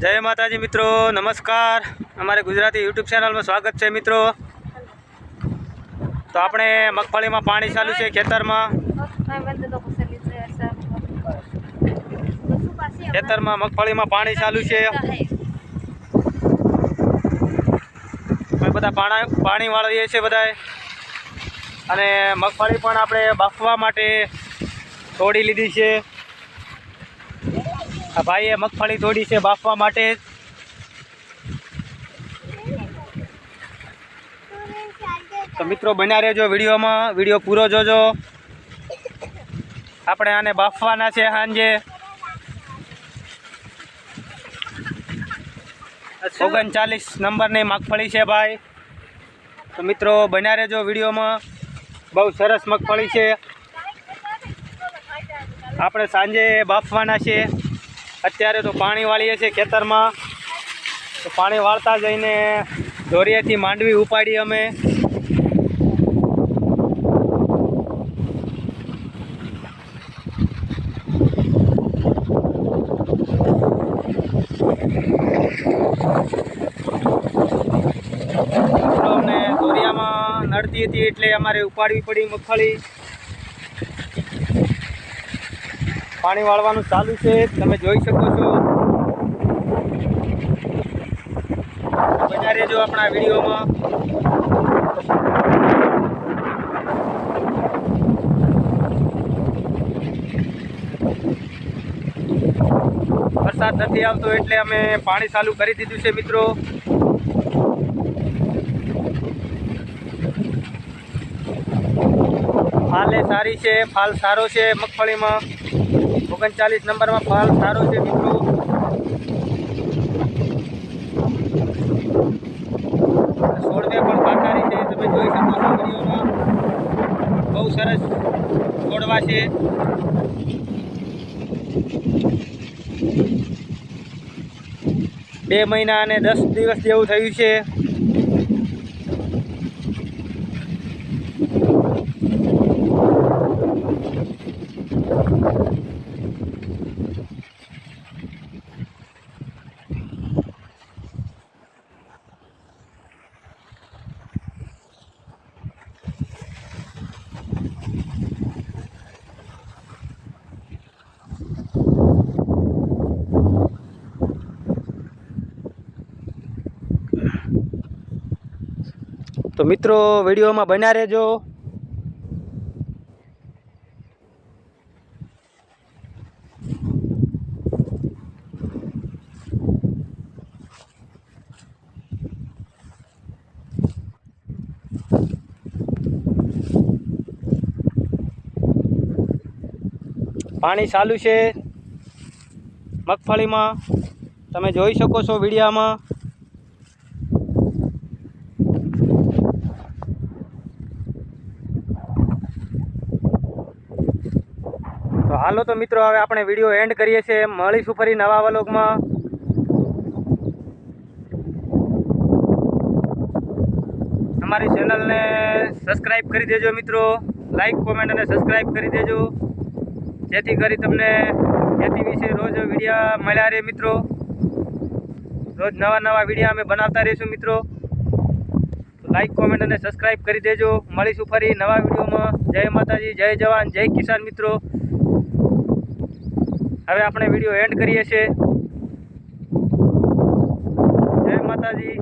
જય માતાજી મિત્રો, નમસ્કાર. અમારે ગુજરાતી યુટ્યુબ ચેનલમાં સ્વાગત છે મિત્રો. તો આપણે મગફળીમાં પાણી ચાલુ છે ખેતરમાં. ખેતરમાં મગફળીમાં પાણી ચાલુ છે. બધા પાણા, પાણી વાળીએ છીએ બધાએ. અને મગફળી પણ આપણે બાફવા માટે તોડી લીધી છે. આ ભાઈએ મગફળી તોડી છે બાફવા માટે. તો મિત્રો બન્યા રહેજો વિડીયોમાં. વીડિયો પૂરો જોજો. આપણે આને બાફવાના છે સાંજે. ઓગણચાલીસ નંબરની મગફળી છે ભાઈ. તો મિત્રો બન્યા રહેજો વિડીયોમાં. બહુ સરસ મગફળી છે. આપણે સાંજે બાફવાના છે. અત્યારે તો પાણી વાળીએ છીએ ખેતરમાં. તો પાણી વાળતા જઈને દોરિયાથી માંડવી ઉપાડી અમે દોરિયામાં નડતી હતી એટલે અમારે ઉપાડવી પડી મગફળી. પાણી વાળવાનું ચાલુ છે, તમે જોઈ શકો છો. બન્યા રહેજો આપણા વિડીયોમાં. વરસાદ નથી આવતો એટલે અમે પાણી ચાલુ કરી દીધું છે, મિત્રો. ફાલ સારી છે, ફાલ સારો છે, મગફળીમાં. ઓગણચાલીસ નંબરમાં ફાલ સારો છે મિત્રો. છોડને પણ પાકારી છે. તમે જોઈ શકો છો વિડીયોમાં. બહુ સરસ છોડવા છે. બે મહિના અને દસ દિવસ જેવું થયું છે. તો મિત્રો વિડીયોમાં બન્યા રહેજો. પાણી ચાલુ છે. મગફળીમાં તમે જોઈ શકો છો વિડીયામાં. હાલો તો મિત્રો, હવે આપણે વીડિયો એન્ડ કરીએ છીએ. મળીશું ફરી નવા વલોગમાં. અમારી ચેનલને સબસ્ક્રાઈબ કરી દેજો મિત્રો. લાઈક કોમેન્ટ અને સબસ્ક્રાઈબ કરી દેજો. જેથી કરી તમને ખેતી વિશે રોજ વિડીયા મળ્યા રહે મિત્રો. રોજ નવા નવા વિડીયા અમે બનાવતા રહીશું મિત્રો. લાઈક કોમેન્ટ અને સબસ્ક્રાઈબ કરી દેજો. મળીશું ફરી નવા વિડીયોમાં જય માતાજી, જય જવાન, જય કિસાન મિત્રો. હવે આપણે વીડિયો એન્ડ કરીએ છીએ. જય માતાજી.